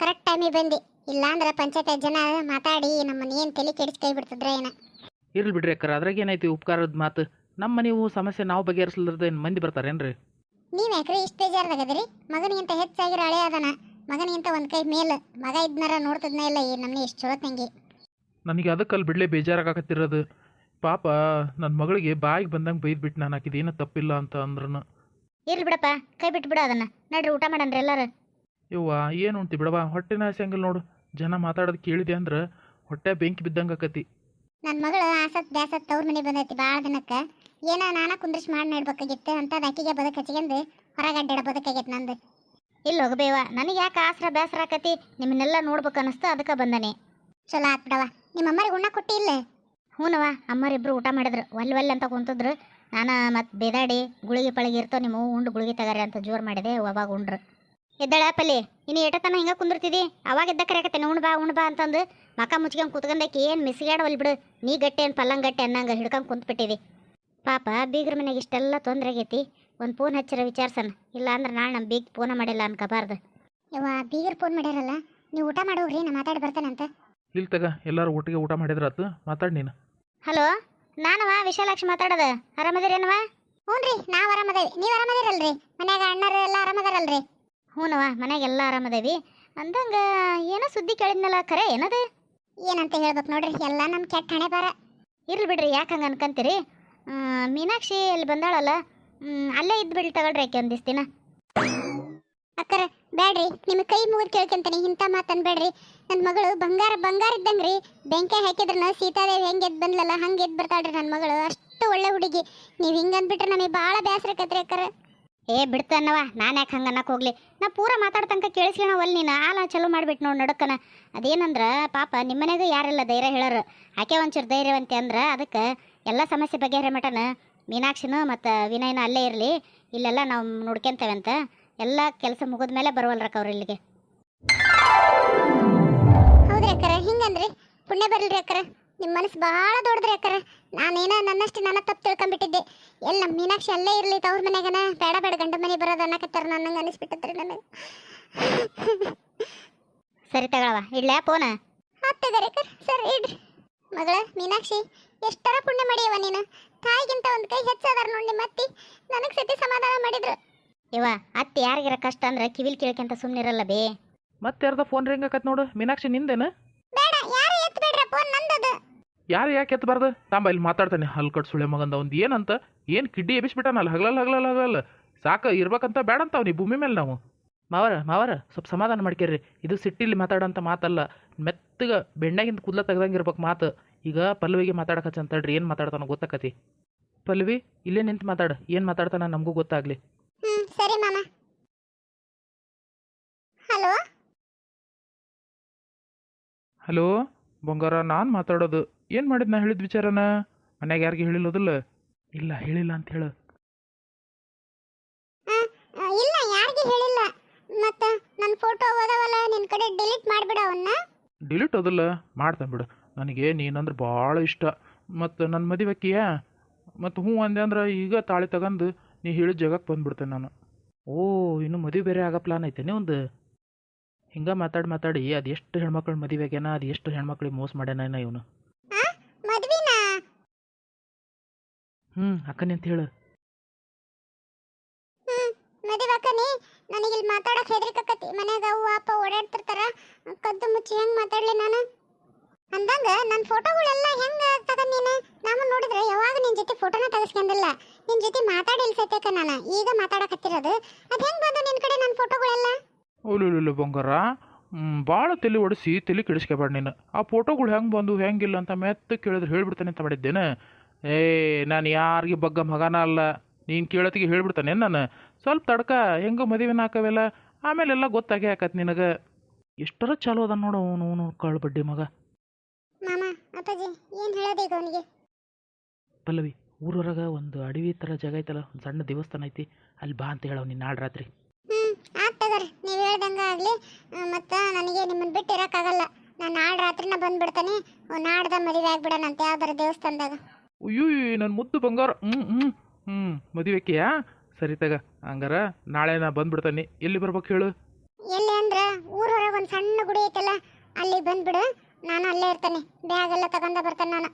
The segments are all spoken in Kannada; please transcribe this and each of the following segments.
ಕರೆಕ್ಟ್ ಟೈಮಿಗೆ ಬಂದಿ. ಇಲ್ಲಾಂದ್ರೆ ಪಂಚಾಯತ್ ಜನ ಮಾತಾಡಿ ನಮ್ಮನ್ನ ಏನು ತಲೆ ಕೆಡಿಸ್ಕೈ ಬಿಡ್ತಿದ್ರೆ ಏನ. ಇರ್ಲಿ ಬಿಡ್ರಿ ಅಕ್ಕರ ಅದ್ರಾಗ ಏನೈತಿ ಉಪಕಾರದ ಮಾತು? ನಮ್ಮ ನೀವು ಸಮಸ್ಯೆ ನಾವು ಬಗೆಹರಿಸಲ್ದ ಏನು ಮಂದಿ ಬರ್ತಾರೇನ್ರಿ? ನೀವು ಯಾಕ್ರಿ ಇಷ್ಟ ಬೇಜಾರದಾಗದ್ರಿ? ಮಗನಿಗಿಂತ ಹೆಚ್ಚಾಗಿರೋ ಹಳೆ ಅದನ ಮಗನಿಗಿಂತ ಒಂದು ಕೈ ಮೇಲೆ ಮಗ ಇದ್ನಾರ ನೋಡ್ತಿದ್ನ ಇಲ್ಲ ಈ ನಮ್ಮನೆ ಇಷ್ಟು ಚಲೋ ತಂಗಿ. ನನಗೆ ಅದಕ್ಕಲ್ಲಿ ಬಿಡ್ಲೇ ಬೇಜಾರಾಗತ್ತಿರೋದು ಪಾಪ ನನ್ನ ಮಗಳಿಗೆ ಬಾಯಿಗೆ ಬಂದಂಗೆ ಬೈದ್ಬಿಟ್ಟು ನಾನು ಹಾಕಿದ ಏನೂ ತಪ್ಪಿಲ್ಲ ಅಂತ ಅಂದ್ರೂ ಇರ್ಲಿ ಬಿಡಪ್ಪ ಕೈ ಬಿಟ್ಟು ಬಿಡು ಅದನ್ನ. ನಡ್ರಿ ಊಟ ಮಾಡನ್ರಿ ಎಲ್ಲಾರು. ಯವ್ವ, ಏನು ಉಣ್ತಿ ಬಿಡವ ಹೊಟ್ಟೆನ ಹಸಂಗಿಲ್ಲ ನೋಡು. ಜನ ಮಾತಾಡೋದು ಕೇಳಿದೆ ಅಂದ್ರೆ ಹೊಟ್ಟೆ ಬೆಂಕಿ ಬಿದ್ದಂಗೆ ಆಕತಿ. ನನ್ನ ಮಗಳು ಆಸತ್ ಬ್ಯಾಸತ್ ತವ್ರ ಮನೆ ಬಂದೈತಿ ಭಾಳ ದಿನಕ್ಕೆ. ಏನ ನಾನ ಕುಂದ್ರಿಸ್ ಮಾಡಿ ನೋಡ್ಬೇಕಾಗಿತ್ತು ಅಂತ ಅಕ್ಕಿಗೆ ಬದುಕು ಹಚ್ಕೊಂಡು ಹೊರಗಡ್ಡಾಡ ಬದುಕಾಗೈತಿ ನಂದು. ಇಲ್ಲ ಹೋಗಬೇವ ನನಗೆ ಯಾಕೆ ಆಸರ ಬೇಸರ ಆಕತಿ? ನಿಮ್ಮನ್ನೆಲ್ಲ ನೋಡ್ಬೇಕು ಅನಿಸ್ತು ಅದಕ್ಕೆ ಬಂದನೆ. ಚಲೋ ಆತ್ ಬಿಡವ ನಿಮ್ಮ ಅಮ್ಮರಿಗೆ ಉಣ್ಣ ಕೊಟ್ಟಿ ಇಲ್ಲ? ಹ್ಞೂನವ ಅಮ್ಮರಿಬ್ರು ಊಟ ಮಾಡಿದ್ರು. ಒಲ್ ಒಲ್ ಅಂತ ಕುಂತಿದ್ರು. ನಾನು ಮತ್ತೆ ಬೇದಾಡಿ, ಗುಳಿಗೆ ಪಳಿಗೆ ಇರ್ತೋ ನಿಮ್ಮ ಉಂಡು ಗುಳಿಗೆ ತಗಾರಿ ಅಂತ ಜೋರು ಮಾಡಿದೆ ಅವಾಗ ಉಂಡ್ರು. ಎದ್ದಳ ಪಲ್ಲಿ ಇನ್ನು ಏಟತನ ಹಿಂಗೆ ಕುಂದಿರ್ತಿದಿ? ಅವಾಗ ಎದ್ದ ಕರೆಯಕತ್ತೆ ಉಣ್ ಬಾ ಉಣ್ ಬಾ ಅಂತಂದು. ಮಕ ಮುಚ್ಕೊಂಡ್ ಕುತ್ಕೊಂಡಕ್ಕೆ ಏನು ಮಿಸ್ಗಾಡವಲ್ ಬಿಡು. ನೀ ಗಟ್ಟೆ ಏನು ಪಲ್ಲಂಗ್ ಗಟ್ಟೆ ಅನ್ನಂಗೆ ಹಿಡ್ಕೊಂಡು ಕುಂತ್ಬಿಟ್ಟಿದಿ. ಪಾಪ ಬೀಗ್ರ ಮನೆಗೆ ಇಷ್ಟೆಲ್ಲ ತೊಂದರೆ ಆಗೈತಿ. ಒಂದು ಫೋನ್ ಹಚ್ಚಿರ ವಿಚಾರ್ಸನ. ಇಲ್ಲ ಅಂದ್ರೆ ನಾಳೆ ನಮ್ಮ ಬೀಗ್ ಫೋನ ಮಾಡಿಲ್ಲ ಅನ್ಕೋಬಾರ್ದು. ಯವ್ವ ಬೀಗ್ರ ಫೋನ್ ಮಾಡ್ಯಾರಲ್ಲ ನೀವು ಊಟ ಮಾಡೋಗ್ರಿ ನಾ ಮಾತಾಡಿ ಬರ್ತಾನಂತ ಇಲ್ಲಿ ತಗ ಎಲ್ಲರೂ ಒಟ್ಟಿಗೆ ಊಟ ಮಾಡಿದ್ರಾತು ಮಾತಾಡ್ ನೀನು. ಹಲೋ ನಾನವ ವಿಶಾಲಾಕ್ಷಿ ಮಾತಾಡೋದು. ಆರಾಮದಿರೇನವ ಹ್ಞೂ ರೀ ನಾವು ಆರಾಮದೇವಿ ನೀವು ಆರಾಮದಿರಲ್ರಿ? ಮನ್ಯಾಗ ಅಣ್ಣರು ಎಲ್ಲ ಆರಾಮದಾರಲ್ರಿ? ಹ್ಞೂನವ ಮನ್ಯಾಗ ಎಲ್ಲ ಆರಾಮದೇವಿ ಅಂದಂಗ ಏನೋ ಸುದ್ದಿ ಕೇಳಿದ್ನಲ್ಲ ಖರೆ ಏನದು? ಏನಂತ ಹೇಳ್ಬೇಕು ನೋಡ್ರಿ ಎಲ್ಲ ನಮ್ಮ ಕೆಟ್ಟ ಹಣೆ ಬಾರ ಇರ್ಲಿ ಬಿಡ್ರಿ ಯಾಕೆ ಹಂಗೆ ಅನ್ಕಂತೀರಿ? ಮೀನಾಕ್ಷಿ ಅಲ್ಲಿ ಬಂದಾಳಲ್ಲ ಅಲ್ಲೇ ಇದ್ದು ಬಿಡ್ಲಿ ತಗೊಳ್ರಿ ಆಕೆ ಒಂದಿಷ್ಟು ದಿನ. ಅಕ್ಕರ ಬೇಡ್ರಿ ನಿಮ್ಮ ಕೈ ಮುಗಿದು ಕೇಳ್ಕೊಂತೀನಿ ಇಂಥ ಮಾತನ್ ಬೇಡ್ರಿ ನನ್ನ ಮಗಳು ಬಂಗಾರ ಬಂಗಾರ ಇದ್ದಂಗ್ರಿ. ಬೆಂಕಿ ಹಾಕಿದ್ರನ ಸೀತಾದೇವಿ ಹೆಂಗೆ ಎದ್ದು ಬಂದ್ಲಲ್ಲ ಹಂಗೆ ಎದ್ದು ಬರ್ತಾಳ್ರಿ ನನ್ನ ಮಗಳು. ಅಷ್ಟು ಒಳ್ಳೆ ಹುಡುಗಿ. ನೀವು ಹಿಂಗೆ ಅಂದ್ಬಿಟ್ರೆ ನಮಗೆ ಭಾಳ ಬೇಸರ ಕತ್ರಿ ಅಕ್ಕರ. ಏ ಬಿಡ್ತನ್ನವ ನಾನು ಯಾಕೆ ಹಂಗೆ ಅನ್ನಕ್ಕೆ ಹೋಗ್ಲಿ? ನಾ ಪೂರ ಮಾತಾಡ್ತಂಕ ಕೇಳಿಸ್ಕೊಳವಲ್ ನೀನು ಆಲ ಚಲೋ ಮಾಡ್ಬಿಟ್ಟು ನೋಡಿ ನಡಕ್ಕನ ಅದೇನಂದ್ರೆ, ಪಾಪ ನಿಮ್ಮನೆಗೂ ಯಾರೆಲ್ಲ ಧೈರ್ಯ ಹೇಳೋರು? ಆಕೆ ಒಂಚೂರು ಧೈರ್ಯವಂತೆ ಅಂದ್ರೆ, ಅದಕ್ಕೆ ಎಲ್ಲ ಸಮಸ್ಯೆ ಬಗೆಹರಿ ಮಟನ ಮೀನಾಕ್ಷಿನೂ ಮತ್ತು ವಿನಯನೂ ಅಲ್ಲೇ ಇರಲಿ. ಇಲ್ಲೆಲ್ಲ ನಾವು ನೋಡ್ಕೊಂತೇವೆ ಅಂತ ಎಲ್ಲ ಕೆಲಸ ಮುಗಿದ ಮೇಲೆ ಬರುವಲ್ರಕ್ಕ ಅವ್ರು ಇಲ್ಲಿಗೆ. ಹೌದ್ರಿ ಅಕ್ಕರ, ಹಿಂಗಂದ್ರಿ? ಪುಣ್ಯ ಬರಲ್ರಿ ಅಕ್ಕರ. ನಿಮ್ಮ ಮನಸ್ಸು ಭಾಳ ದೊಡ್ಡದ್ರಿ ಅಕ್ಕರ. ನಾನೇನ ನನ್ನಷ್ಟು ನನ್ನ ತಪ್ಪು ತಿಳ್ಕೊಂಬಿಟ್ಟಿದ್ದೆ. ಎಲ್ಲ ನಮ್ಮ ಮೀನಾಕ್ಷಿ ಅಲ್ಲೇ ಇರಲಿ ತವ್ರ ಮನೆಗನ ಬೇಡ ಬೇಡ ಗಂಡ ಮನೆ ಬರೋದು ಅನ್ನಕತ್ತಾರ ನನಗೆ ಅನಿಸ್ಬಿಟ್ಟತ್ರಿ ನನಗೆ. ಸರಿ ತಗೊಳವ ಇಡ್ಲ ಫೋನ ಹತ್ತಗರಿ ಅಕ್ಕರ. ಸರಿ ಇಡ್ರಿ. ಮಗಳ ಮೀನಾಕ್ಷಿ ಎಷ್ಟರ ಪುಣ್ಯ ಮಾಡಿಯವ ನೀನು? ತಾಯಿಗಿಂತ ಒಂದು ಕೈ ಹೆಚ್ಚದಾರ ನೋಡಿ ನಿಮ್ಮ ಅತ್ತಿ. ನನಗೆ ಸತಿ ಸಮಾಧಾನ ಮಾಡಿದ್ರು. ಇವ ಅತ್ತೆ ಯಾರಿಗಿರ ಕಷ್ಟ ಅಂದ್ರೆ ಕಿವಿಲ್ ಕೇಳ್ಕೊಂತ ಸುಮ್ಮನಿರಲ್ಲ ಬೇ. ಮತ್ತೆ ಯಾರ್ದ ಫೋನ್ ರಿಂಗ್ ಆಕತ್ ನೋಡು. ಮೀನಾಕ್ಷಿ ನಿಂದೇನ? ಬೇಡ ಯಾರು ಎತ್ತಬೇಡ್ರ ಫೋನ್ ನಂದದು. ಯಾರು ಯಾಕೆ ಎತ್ತಬಾರ್ದು ತಾಂಬ ಇಲ್ಲಿ ಮಾತಾಡ್ತಾನೆ. ಹಲ್ ಕಟ್ಟು ಸುಳೆ ಮಗಂದ ಒಂದು ಏನಂತ? ಏನು ಕಿಡ್ಡಿ ಎಬ್ಬಿಸ್ಬಿಟ್ಟಾನಲ್ಲ? ಹಗಲಲ್ಲ ಹಗಲಲ್ಲ ಹಗಲಲ್ಲ ಸಾಕ ಇರ್ಬೇಕಂತ ಬೇಡಂತ ನೀ ಭೂಮಿ ಮೇಲೆ ನಾವು. ಮಾವರ ಮಾವರ ಸ್ವಲ್ಪ ಸಮಾಧಾನ ಮಾಡ್ಕೇರಿ ಇದು ಸಿಟ್ಟಿಲಿ ಮಾತಾಡೋಂಥ ಮಾತಲ್ಲ. ಮೆತ್ತಗ ಬೆಣ್ಣಾಗಿಂದ ಕೂದಲ ತೆಗ್ದಂಗೆ ಇರ್ಬೇಕು ಮಾತು. ಈಗ ಪಲ್ಲವಿಗೆ ಅಂತ ಅಂತೇಳ್ರಿ. ಏನು ಮಾತಾಡ್ತಾನೋ ಗೊತ್ತಾಕತಿ. ಪಲ್ಲವಿ ಇಲ್ಲೇ ನಿಂತು ಮಾತಾಡ. ಏನು ಮಾತಾಡ್ತಾನ ನಮಗೂ ಗೊತ್ತಾಗ್ಲಿ. ಸರಿ ಮಾಮ. ಹಲೋ? ಹಲೋ? ಬಂಗಾರ ನಾನು ಮಾತಾಡೋದು. ಏನು ಮಾಡಿದ್ ನಾ ಹೇಳಿದ ವಿಚಾರನ? ಮನ್ಯಾಗ ಯಾರಿಗೆ ಹೇಳಿಲ್ಲೋದಿಲ್ಲ? ಇಲ್ಲ ಹೇಳಿಲ್ಲ ಅಂತ ಹೇಳು. ಇಲ್ಲ ಯಾರಿಗೆ ಹೇಳಿಲ್ಲ. ಮತ್ತ ನನ್ನ ಫೋಟೋ ಓದವಲ್ಲ ನಿನ್ನ ಕಡೆ ಡಿಲೀಟ್ ಮಾಡಿಬಿಡ ಅವನ್ನ ಡಿಲೀಟ್ ಅದಲ್ಲ ಮಾಡ್ತಾನೆ ಬಿಡು. ನನಗೆ ನೀನಂದ್ರೆ ಭಾಳ ಇಷ್ಟ. ಮತ್ತು ನನ್ನ ಮದುವೆಕ್ಕಿಯ ಮತ್ತು ಹ್ಞೂ ಅಂದೆ ಅಂದ್ರೆ ಈಗ ತಾಳಿ ತಗೊಂಡು ನೀ ಹೇಳಿದ ಜಾಗಕ್ಕೆ ಬಂದ್ಬಿಡ್ತೇನೆ ನಾನು. ಓ ಇನ್ನು ಮದುವೆ ಬೇರೆ ಆಗೋ ಪ್ಲಾನ್ ಐತೇನೆ ಒಂದು? ಹಿಂಗೆ ಮಾತಾಡಿ ಮಾತಾಡಿ ಅದು ಎಷ್ಟು ಹೆಣ್ಮಕ್ಳು ಮದುವೆಗೇನ ಅದು ಎಷ್ಟು ಹೆಣ್ಮಕ್ಳಿಗೆ ಮೋಸ ಮಾಡ್ಯಾನ ಇವನು. ಮದ್ವಿನಾ? ಹ್ಞೂ ಅಕ್ಕನಿ ಅಂತ ಹೇಳು. ನನಗೆ ಇಲ್ಲಿ ಮಾತಾಡಕ್ಕೆ ಹೆದರಿಕಕ್ಕತಿ ಮನ್ಯಾಗ ಅವ್ವ ಅಪ್ಪ ಓಡಾಡ್ತಿರ್ತಾರ ಕದ್ದು ಮುಚ್ಚಿ ಹೆಂಗ್ ಮಾತಾಡಲಿ ನಾನು? ಅಂದಂಗ ನನ್ನ ಫೋಟೋಗಳೆಲ್ಲ ಹೆಂಗೆ ತಗೊಂಡ್ ನೀನು? ನಾನು ನೋಡಿದ್ರೆ ಯಾವಾಗ ನಿನ್ ಜೊತೆ ಫೋಟೋನ ತೆಗೆಸ್ಕೊಂಡಿಲ್ಲ ನಿನ್ ಜೊತೆ ಮಾತಾಡಿಲ್ ಸತ್ಯಕ ನಾನು. ಈಗ ಮಾತಾಡಕತ್ತಿರೋದು ಅದು ಹೆಂಗ್ ಬಂದು ನಿನ್ ಕಡೆ ನನ್ನ ಫೋಟೋಗಳೆಲ್ಲ? ಓಲು ಬಂಗಾರ. ಭಾಳ ತಲೆ ಒಡಿಸಿ ತಲೆ ಕೆಡಿಸ್ಕೊಬೇಡ ನೀನು. ಆ ಫೋಟೋಗಳು ಹೆಂಗೆ ಬಂದು ಹೆಂಗಿಲ್ಲ ಅಂತ ಮೆತ್ತ ಕೇಳಿದ್ರೆ ಹೇಳಿಬಿಡ್ತಾನೆ ಅಂತ ಮಾಡಿದ್ದೇನೆ. ಏ ನಾನು ಯಾರಿಗೆ ಬಗ್ಗ ಮಗನ ಅಲ್ಲ. ನೀನು ಕೇಳತ್ತಿಗೆ ಹೇಳ್ಬಿಡ್ತಾನೆ ನಾನು? ಸ್ವಲ್ಪ ತಡ್ಕ ಹೆಂಗೆ ಮದುವೆ ಹಾಕವೆಲ್ಲ. ಆಮೇಲೆಲ್ಲ ಗೊತ್ತಾಗೇ ಆಕತ್ ನಿನಗೆ. ಎಷ್ಟರ ಚಾಲೋ ಅದ ನೋಡು ಅವನು ಅವನು ಕಾಳು ಬಡ್ಡಿ ಮಗ. ಮಾಮ ಅಪ್ಪಾಜಿ ಏನ್ ಹೇಳೋದೀಗ ಅವನಿಗೆ? ಪಲ್ಲವಿ ಊರೊರಗೆ ಒಂದು ಅಡವಿ ಥರ ಜಾಗ ಐತಲ್ಲ ಒಂದು ಸಣ್ಣ ದೇವಸ್ಥಾನ ಐತಿ. ಅಲ್ಲಿ ಬಾ ಅಂತ ಹೇಳವ್ ನೀನು ನಾಳೆ ರಾತ್ರಿ ನೀವು ಹೇಳ್ದಂಗ ಆಗ್ಲಿ ಮತ್ತು ನನಗೆ ನಿಮ್ಮನ್ನ ಬಿಟ್ಟು ಇರೋಕ್ಕಾಗಲ್ಲ. ನಾನು ನಾಳೆ ರಾತ್ರಿನ ಬಂದ್ಬಿಡ್ತಾನೆ. ನಾಡ್ದ ಮದುವೆ ಆಗ್ಬಿಡೋಣಂತೆ ಯಾವ್ದಾರ ದೇವಸ್ಥಾನದಾಗ. ಅಯ್ಯೋ ನನ್ನ ಮುದ್ದು ಬಂಗಾರ. ಹ್ಞೂ ಹ್ಞೂ ಹ್ಞೂ ಮದುವೆಕ್ಕಿಯಾ ಸರಿ ತಗ ಹಂಗಾರ ನಾಳೆ ನಾ ಬಂದ್ಬಿಡ್ತಾನೆ. ಎಲ್ಲಿ ಬರ್ಬೇಕು ಹೇಳು? ಎಲ್ಲಿ ಅಂದ್ರೆ ಊರ ಹೊರಗೆ ಒಂದು ಸಣ್ಣ ಗುಡಿ ಐತಲ್ಲ ಅಲ್ಲಿ ಬಂದ್ಬಿಡು. ನಾನು ಅಲ್ಲೇ ಇರ್ತೇನೆ. ಬ್ಯಾಗ್ ಎಲ್ಲ ತಗೊಂಡ ಬರ್ತೇನೆ ನಾನು.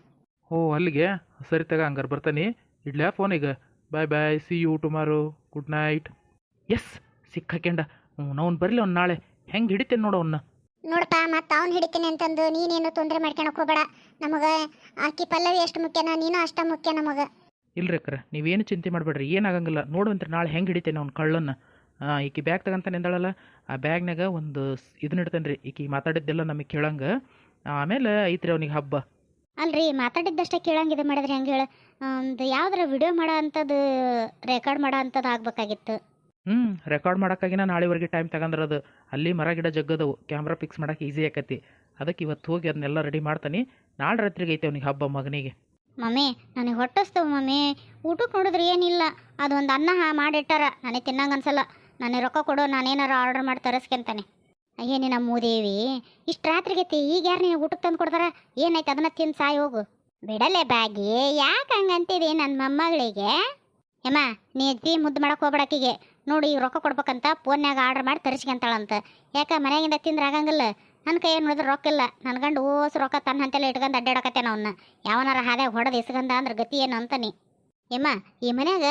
ಓ ಅಲ್ಲಿಗೆ? ಸರಿ ತಗ ಹಂಗಾರೆ ಬರ್ತಾನೆ. ಇಡ್ಲ್ಯಾ ಈಗ. Bye bye see you tomorrow good night yes ಸಿಕ್ಕಾಕ್ಯಂಡ ಅವ್ನು ಬರಲಿ ಅವ್ನು ನಾಳೆ. ಹೆಂಗೆ ಹಿಡಿತೇನೆ ನೋಡು ಅವನ್ನ ನೋಡಪ್ಪ ಮತ್ತೆ ಅವ್ನು ಹಿಡಿತೀನಿ ಅಂತಂದು ನೀನೇನು ತೊಂದರೆ ಮಾಡ್ಕೊಳಕ್ ಹೋಗಬೇಡ. ನಮಗೆ ಆಕಿ ಪಲ್ಲವಿ ಎಷ್ಟು ಮುಖ್ಯನ ನೀನು ಅಷ್ಟ ಮುಖ್ಯ ನಮಗೆ. ಇಲ್ರಿ ಅಕ್ಕರ ನೀವೇನು ಚಿಂತೆ ಮಾಡಬೇಡ್ರಿ ಏನಾಗಂಗಿಲ್ಲ. ನೋಡುವಂತ್ರಿ ನಾಳೆ ಹೆಂಗೆ ಹಿಡಿತೇನೆ ಅವ್ನ ಕಳ್ಳನ್ನ. ಈಕಿ ಬ್ಯಾಗ್ ತಗಂತ ನಿಂದಳಲ್ಲ ಆ ಬ್ಯಾಗ್ನಾಗ ಒಂದು ಇದನ್ನ ಇಡ್ತೇನೆ ರೀ ಈಕಿ ಮಾತಾಡಿದ್ದೆಲ್ಲ ನಮಗೆ ಕೇಳಂಗೆ. ಆಮೇಲೆ ಐತ್ರಿ ಅವ್ನಿಗೆ ಹಬ್ಬ. ಅಲ್ರಿ ಮಾತಾಡಿದ್ದಷ್ಟೇ ಕೇಳಂಗಿದೆ ಮಾಡಿದ್ರಿ ಹಂಗೆ ಹೇಳ. ಒಂದು ಯಾವ್ದಾರ ವಿಡಿಯೋ ಮಾಡೋ ಅಂಥದ್ದು ರೆಕಾರ್ಡ್ ಮಾಡೋ ಅಂಥದ್ದು ಆಗ್ಬೇಕಾಗಿತ್ತು. ಹ್ಞೂ ರೆಕಾರ್ಡ್ ಮಾಡೋಕ್ಕಾಗಿನ ನಾಳೆವರೆಗೆ ಟೈಮ್ ತಗೊಂಡ್ರದು ಅಲ್ಲಿ ಮರ ಗಿಡ ಜಗ್ಗದವು ಕ್ಯಾಮ್ರಾ ಫಿಕ್ಸ್ ಮಾಡೋಕೆ ಈಸಿ ಆಕತಿ. ಅದಕ್ಕೆ ಇವತ್ತು ಹೋಗಿ ಅದನ್ನೆಲ್ಲ ರೆಡಿ ಮಾಡ್ತಾನೆ. ನಾಳೆ ರಾತ್ರಿಗೆ ಐತೆ ಅವ್ನಿಗೆ ಹಬ್ಬ ಮಗನಿಗೆ. ಮಮ್ಮಿ, ನನಗೆ ಹೊಟ್ಟಸ್ತವ ಮಮ್ಮಿ. ಊಟಕ್ಕೆ ನೋಡಿದ್ರೆ ಏನಿಲ್ಲ. ಅದೊಂದು ಅನ್ನ ಹಾ ಮಾಡಿಟ್ಟಾರ. ನನಗೆ ತಿನ್ನಂಗೆ ಅನ್ಸಲ್ಲ. ನನಗೆ ರೊಕ್ಕ ಕೊಡು, ನಾನೇನಾರು ಆರ್ಡರ್ ಮಾಡಿ ತರಿಸ್ಕೊಂತಾನೆ. ಅಯ್ಯೇ, ನಿನ್ನ ಮೂದೇವಿ. ಇಷ್ಟು ರಾತ್ರಿಗೆ ಈಗ ಯಾರು ನೀನು ಊಟಕ್ಕೆ ತಂದು ಕೊಡ್ತಾರ? ಏನಾಯ್ತು ಅದನ್ನ ತಿಂದು ಸಾಯಿ ಹೋಗು. ಬಿಡಲೆ ಬಾಗಿ ಯಾಕೆ ಹಂಗಂತೀರಿ ನನ್ನ ಮೊಮ್ಮಗಳಿಗೆ? ಯಮ್ಮ ನೀ ಎತ್ತಿ ಮುದ್ದು ಮಾಡಕ್ಕೆ ಹೋಗ್ಬೇಡಕ್ಕಿಗೆ ನೋಡಿ ಈಗ ರೊಕ್ಕ ಕೊಡ್ಬೇಕಂತ ಫೋನ್ಯಾಗ ಆರ್ಡ್ರ್ ಮಾಡಿ ತರಿಸ್ಕೊಂತಾಳಂತ. ಯಾಕೆ ಮನೆಯಿಂದ ತಿಂದ್ರೆ ಆಗಂಗಿಲ್ಲ. ನನ್ನ ಕೈ ನೋಡಿದ್ರೆ ರೊಕ್ಕ ಇಲ್ಲ. ನನ್ನ ಗಂಡು ಓಸ್ ರೊಕ್ಕ ತನ್ನ ಹಂತೆಲ್ಲ ಇಟ್ಕೊಂಡು ಅಡ್ಡಾಡಕತ್ತೇನ ಅವನ್ನ ಯಾವನಾರ ಹಾದ್ಯಾಗ ಹೊಡೆದು ಇಸ್ಕಂದ ಅಂದ್ರೆ ಗತಿ ಏನು ಅಂತಾನೆ. ಯಮ್ಮ ಈ ಮನ್ಯಾಗ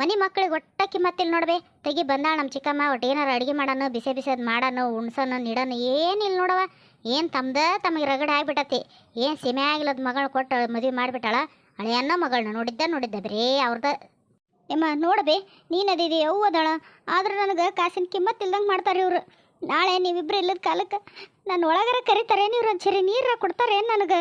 ಮನೆ ಮಕ್ಕಳಿಗೆ ಒಟ್ಟ ಕಿಮ್ಮತ್ತಿಲ್ಲ ನೋಡ್ಬೇ. ತೆಗಿ ಬಂದಾಳ ನಮ್ಮ ಚಿಕ್ಕಮ್ಮ, ಒಟ್ಟು ಏನಾರು ಅಡುಗೆ ಮಾಡೋಣ ಬಿಸಿ ಬಿಸಿದ್ ಮಾಡೋಣ ಉಣ್ಸೋಣ ಏನು ಏನಿಲ್ಲ ನೋಡವ. ಏನು ತಮ್ದ ತಮಗೆ ರಗಡ ಆಗ್ಬಿಟ್ಟತಿ. ಏನು ಸೀಮೆ ಆಗಿಲ್ಲದ ಮಗಳು ಕೊಟ್ಟು ಮದುವೆ ಮಾಡಿಬಿಟ್ಟಾಳ. ಹಳೆಯನ್ನ ಮಗಳನ್ನ ನೋಡಿದ್ದ ನೋಡಿದ್ದೆ, ಬರೀ ಅವ್ರದ ಯಮ್ಮ ನೋಡಬೇ, ನೀನು ಅದಿದೆ ಅದಾಳ. ಆದ್ರೆ ನನಗೆ ಕಾಸಿನ ಕಿಮ್ಮತ್ ಇಲ್ದಂಗೆ ಮಾಡ್ತಾರೆ ಇವರು. ನಾಳೆ ನೀವಿಬ್ರು ಇಲ್ಲದ ಕಾಲಕ್ಕೆ ನನ್ನ ಒಳಗರ ಕರಿತಾರೆ ಇವ್ರು ಒಂದ್ಸರಿ ನೀರ ಕೊಡ್ತಾರೆ ನನಗೆ?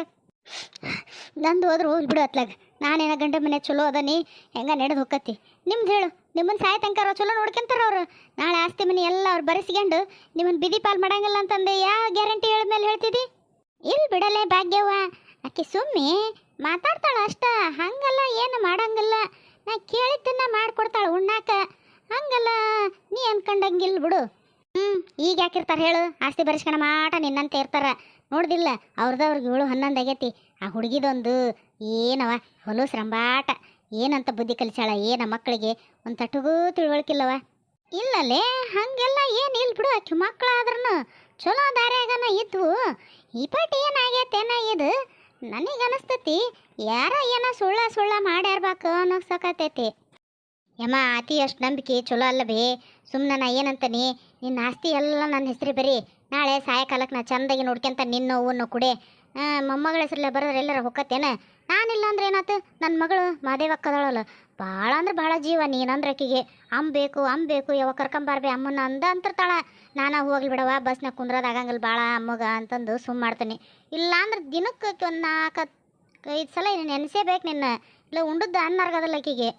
ನಂದು ಹೋದ್ರೆ, ಹೋಗಿ ಬಿಡು ಅತ್ಲಾಗ. ನಾನೇನ ಗಂಡ ಮನೆ ಚಲೋ ಅದನಿ, ಹೆಂಗ ನಡೆದು ಹೋಗತಿ ನಿಮ್ದು ಹೇಳು ನಿಮ್ಮನ್ನು ಸಾಯ ತನಕ ಚಲೋ ನೋಡ್ಕೊಂತಾರ ಅವ್ರು. ನಾಳೆ ಆಸ್ತಿ ಮನೆ ಎಲ್ಲ ಅವ್ರು ಬರೆಸ್ಕೊಂಡು ನಿಮ್ಮನ್ನ ಬಿದಿ ಪಾಲ್ ಮಾಡಂಗಿಲ್ಲ ಅಂತಂದೆ ಯಾವ ಗ್ಯಾರಂಟಿ ಹೇಳಿದ ಮೇಲೆ ಹೇಳ್ತಿದ್ದಿ ಇಲ್ಲಿ ಬಿಡಲೆ ಭಾಗ್ಯವ್ವ. ಆಕೆ ಸುಮ್ಮಿ ಮಾತಾಡ್ತಾಳ ಅಷ್ಟ, ಹಂಗಲ್ಲ, ಏನು ಮಾಡಂಗಿಲ್ಲ. ನಾ ಕೇಳಿದ್ದನ್ನ ಮಾಡ್ಕೊಡ್ತಾಳ ಉಣ್ಣಾಕ. ಹಂಗಲ್ಲ, ನೀ ಅನ್ಕೊಂಡಂಗಿಲ್ಲ ಬಿಡು. ಹ್ಞೂ ಈಗ ಯಾಕಿರ್ತಾರೆ ಹೇಳು? ಆಸ್ತಿ ಬರಿಸ್ಕೊಂಡ ಮಾಟ ನಿನ್ನಂತ ಇರ್ತಾರ. ನೋಡ್ದಿಲ್ಲ, ಅವ್ರದವ್ರಿಗೆ ಏಳು ಹನ್ನೊಂದು ಆಗೈತಿ. ಆ ಹುಡುಗಿದೊಂದು ಏನವ, ಹೊಲಸು ರಂಬಾಟ. ಏನಂತ ಬುದ್ಧಿ ಕಲಿಸಾಳ ಏನ ಮಕ್ಕಳಿಗೆ? ಒಂದು ತಟುಗೂ ತಿಳುವಳಿಕಿಲ್ಲವ. ಇಲ್ಲಲೇ, ಹಂಗೆಲ್ಲ ಏನು ಇಲ್ಲ ಬಿಡು ಆಕೆ ಮಕ್ಕಳಾದ್ರೂ ಚಲೋ ದಾರ್ಯಾಗನ ಇದ್ವು. ಈ ಪಾಟಿ ಏನಾಗೈತೇನ ಇದು? ನನಗೆ ಅನಿಸ್ತತಿ. ಯಾರ ಏನ ಸುಳ್ಳ ಸುಳ್ಳ ಮಾಡ್ಯಾರ್ಬೇಕು ಅನ್ನಿಸಕತೈತಿ ಯಮ್ಮ, ಅತಿ ಅಷ್ಟು ನಂಬಿಕೆ ಚಲೋ ಅಲ್ಲ ಬೇ ಸುಮ್ಮನೆ ನಾ ಏನಂತಾನೆ, ನಿನ್ನ ಆಸ್ತಿ ಎಲ್ಲ ನನ್ನ ಹೆಸರು ಬರೀ. ನಾಳೆ ಸಾಯಂಕಾಲಕ್ಕೆ ನಾ ಚಂದಾಗಿ ನೋಡ್ಕೊಂತ ನಿನ್ನ ಹೂವನ್ನು ಕುಡೆ. ಮೊಮ್ಮಗಳ ಹೆಸರಲ್ಲೇ ಬರೋದ್ರೆ ಎಲ್ಲರ ಹೊಕ್ಕತ್ತೇನ? ನಾನಿಲ್ಲ ಅಂದ್ರೆ ಏನಾಯ್ತು ನನ್ನ ಮಗಳು ಮಾದೇವಕ್ಕದಳಲ್ಲ. ಭಾಳ ಅಂದ್ರೆ ಭಾಳ ಜೀವ ನೀನಂದ್ರೆ ಆಕಿಗೆ. ಅಮ್ಮ ಬೇಕು ಅಮ್ಮ ಬೇಕು ಯಾವಾಗ ಕರ್ಕೊಂಬಾರ್ಬೆ ಅಮ್ಮನ ಅಂದ ಅಂತಿರ್ತಾಳ. ನಾನು ಹೋಗ್ಲಿ ಬಿಡವ ಬಸ್ನಾಗ ಕುಂದ್ರದ ಆಗಂಗಿಲ್ಲ ಭಾಳ ಅಮ್ಮಗ ಅಂತಂದು ಸುಮ್ ಮಾಡ್ತೀನಿ. ಇಲ್ಲ ಅಂದ್ರೆ ದಿನಕ್ಕೆ ಒಂದು ನಾಲ್ಕು ಐದು ಸಲ ನೆನೆಸೇಬೇಕು ನಿನ್ನ. ಇಲ್ಲ ಉಂಡದ್ದು ಅನ್ನರ್ಗದಲ್ಲ ಆಕಿಗೆ.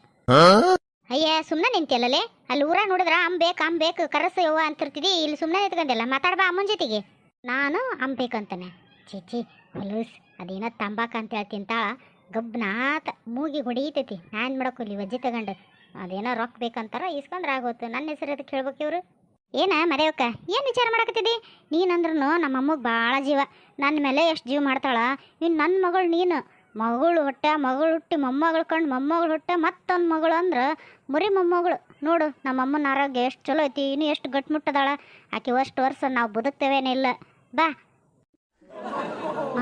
ಅಯ್ಯ ಸುಮ್ಮನೆ ನಿಂತಿಯಲ್ಲೇ ಅಲ್ಲಿ ಊರ ನೋಡಿದ್ರ ಅಮ್ ಬೇಕು ಅಮ್ ಬೇಕು, ಕರಸ ಯವ್ವ ಅಂತಿರ್ತಿದಿ. ಇಲ್ಲಿ ಸುಮ್ಮನೆ ನಿಂತ್ಕೊಂಡಿಲ್ಲ ಮಾತಾಡ್ಬಾ ಅಮ್ಮನ ಜೊತೆಗೆ. ನಾನು ಅಮ್ ಬೇಕಂತಾನೆ. ಚೀಚಿ ಹೊಲೂಸ್, ಅದೇನೋ ತಂಬಾಕ ಅಂತ ತಿಂತಾಳ ಗಬ್ನಾತ ಮೂಗಿ ಹೊಡೀತೈತಿ. ನಾನು ಇಲ್ಲಿ ವಜ್ಜೆ ತಗೊಂಡು ಅದೇನೋ ರೊಕ್ಕ ಬೇಕಂತಾರ ಇಸ್ಕೊಂಡ್ರೆ ಆಗೋತು. ನನ್ನ ಹೆಸರು ಅದಕ್ಕೆ ಹೇಳ್ಬೇಕು ಇವರು? ಏನ ಮರೆಯೋಕ್ಕ? ಏನು ವಿಚಾರ ಮಾಡಕತ್ತಿದಿ? ನೀನಂದ್ರೂ ನಮ್ಮ ಅಮ್ಮಗೆ ಭಾಳ ಜೀವ. ನನ್ನ ಮೇಲೆ ಎಷ್ಟು ಜೀವ ಮಾಡ್ತಾಳ? ಇನ್ನು ನನ್ನ ಮಗಳು ನೀನು. ಮಗಳು ಹೊಟ್ಟೆ, ಮಗಳು ಹುಟ್ಟಿ, ಮೊಮ್ಮಗಳು ಕಂಡು ಮೊಮ್ಮಗಳು ಹೊಟ್ಟೆ, ಮತ್ತೊಂದು ಮಗಳು ಅಂದ್ರೆ ಮುರಿ ಮೊಮ್ಮಗಳು. ನೋಡು, ನಮ್ಮ ಅಮ್ಮನ ಆರೋಗ್ಯ ಎಷ್ಟು ಚಲೋ ಐತಿ, ಇನ್ನು ಎಷ್ಟು ಗಟ್ಮುಟ್ಟದಾಳ ಆಕೆ ಅಷ್ಟು ವರ್ಷ ನಾವು ಬದುಕ್ತೇವೇನಿಲ್ಲ ಬಾ.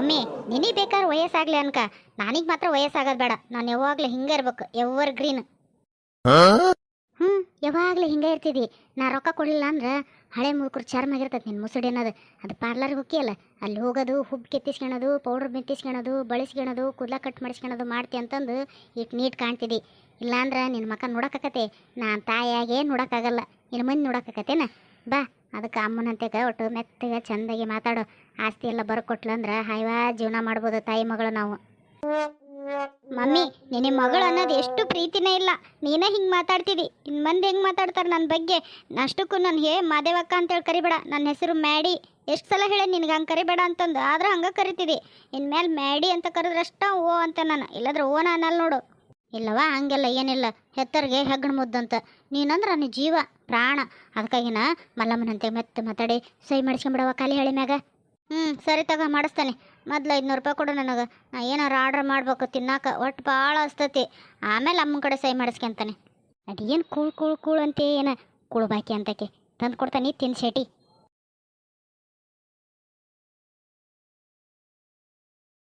ಮಮ್ಮಿ ನಿನಗೆ ಬೇಕಾದ್ರೆ ವಯಸ್ಸಾಗ್ಲಿ ಅನ್ಕ. ನನಗೆ ಮಾತ್ರ ವಯಸ್ಸಾಗೋದು ಬೇಡ. ನಾನು ಯಾವಾಗಲೂ ಹಿಂಗೆ ಇರ್ಬೇಕು. ಎವರ್ ಗ್ರೀನ್ ಹ್ಞೂ ಯಾವಾಗಲೂ ಹಿಂಗೆ ಇರ್ತಿದ್ದಿ ನಾ ರೊಕ್ಕ ಕೊಡಲಿಲ್ಲ ಅಂದ್ರೆ ಹಳೆ ಮುಳ್ಕರು ಚರ್ಮ ಆಗಿರ್ತೈತೆ ನಿನ್ನ ಮುಸುಡಿ ಅನ್ನೋದು. ಅದು ಪಾರ್ಲರ್ಗೆ ಅಲ್ಲ ಅಲ್ಲಿ ಹೋಗೋದು ಹುಬ್ ಕೆತ್ತಿಸ್ಕೊಳೋದು ಪೌಡ್ರ್ ಮೆತ್ತಿಸ್ಕೊಳೋದು ಬಳಸ್ಕೊಳೋದು ಕೂದಲ ಕಟ್ ಮಾಡಿಸ್ಕೊಳೋದು ಮಾಡ್ತಿ ಅಂತಂದು ಈಗ ನೀಟ್ ಕಾಣ್ತಿದ್ದಿ ಇಲ್ಲಾಂದ್ರೆ ನಿನ್ನ ಮಕ್ಕ ನೋಡೋಕ್ಕಾಕತೆ ನಾನು ತಾಯಿಯಾಗೇ ನೋಡೋಕ್ಕಾಗಲ್ಲ. ನಿನ್ನ ಮಂದಿ ನೋಡೋಕ್ಕಾಗತ್ತೇನ ಬಾ. ಅದಕ್ಕೆ ಅಮ್ಮನಂತೆಗೆ ಒಟ್ಟು ಮೆತ್ತಗೆ, ಚಂದಾಗಿ ಮಾತಾಡು. ಆಸ್ತಿ ಎಲ್ಲ ಬರ್ಕೊಟ್ಲಂದ್ರೆ ಹೈವಾ ಜೀವನ ಮಾಡ್ಬೋದು ತಾಯಿ ಮಗಳು ನಾವು. ಮಮ್ಮಿ, ನಿನ್ನ ಮಗಳು ಅನ್ನೋದು ಎಷ್ಟು ಪ್ರೀತಿನೇ ಇಲ್ಲ. ನೀನೇ ಹಿಂಗೆ ಮಾತಾಡ್ತಿದ್ದಿ ಇನ್ನು ಮಂದಿ ಹೆಂಗೆ ಮಾತಾಡ್ತಾರೆ ನನ್ನ ಬಗ್ಗೆ? ಅಷ್ಟಕ್ಕೂ ನಾನು ಹೇ ಮಾದೇವಕ್ಕ ಅಂತೇಳಿ ಕರಿಬೇಡ. ನನ್ನ ಹೆಸರು ಮ್ಯಾಡಿ. ಎಷ್ಟು ಸಲ ಹೇಳಿ ನಿನಗೆ ಹಂಗೆ ಕರಿಬೇಡ ಅಂತಂದು. ಆದ್ರೆ ಹಂಗೆ ಕರಿತಿದ್ದಿ ಇನ್ಮೇಲೆ ಮ್ಯಾಡಿ ಅಂತ ಕರೆದ್ರಷ್ಟ ಓ ಅಂತ ನಾನು. ಇಲ್ಲಾಂದ್ರೆ ಓ ನಾನಲ್ಲಿ ನೋಡು. ಇಲ್ಲವಾ, ಹಂಗೆಲ್ಲ ಏನಿಲ್ಲ. ಹೆತ್ತರಿಗೆ ಹೆಗ್ಗಣ ಮುದ್ದಂತ. ನೀನಂದ್ರೆ ನನ್ನ ಜೀವ, ಪ್ರಾಣ. ಅದಕ್ಕಾಗಿನ ಮಲ್ಲಮ್ಮನಂತೆ ಮತ್ತೆ ಮಾತಾಡಿ ಸಹಿ ಮಾಡಿಸ್ಕೊಂಬಿಡವ ಖಾಲಿ ಹೇಳಿ ಮ್ಯಾಗ. ಹ್ಞೂ ಸರಿ ತಗೋ, ಮಾಡಿಸ್ತಾನೆ. ಮೊದ್ಲು ಐದುನೂರು ರೂಪಾಯಿ ಕೊಡು ನನಗೆ. ಏನಾರು ಆರ್ಡ್ರ್ ಮಾಡ್ಬೇಕು ತಿನ್ನಾಕ ಒಟ್ಟು ಭಾಳ ಅಸ್ತತಿ ಆಮೇಲೆ ಅಮ್ಮನ ಕಡೆ ಸಹಿ ಮಾಡಿಸ್ಕೊಂತಾನೆ. ಅದೇನು ಕೂಳ್ ಕೂಳ್ ಕೂಳ್ ಅಂತೇ ಏನ? ಕೂಳು ಬಾಕಿ ಅಂತಕ್ಕೆ ತಂದು ಕೊಡ್ತಾನೆ ತಿನ್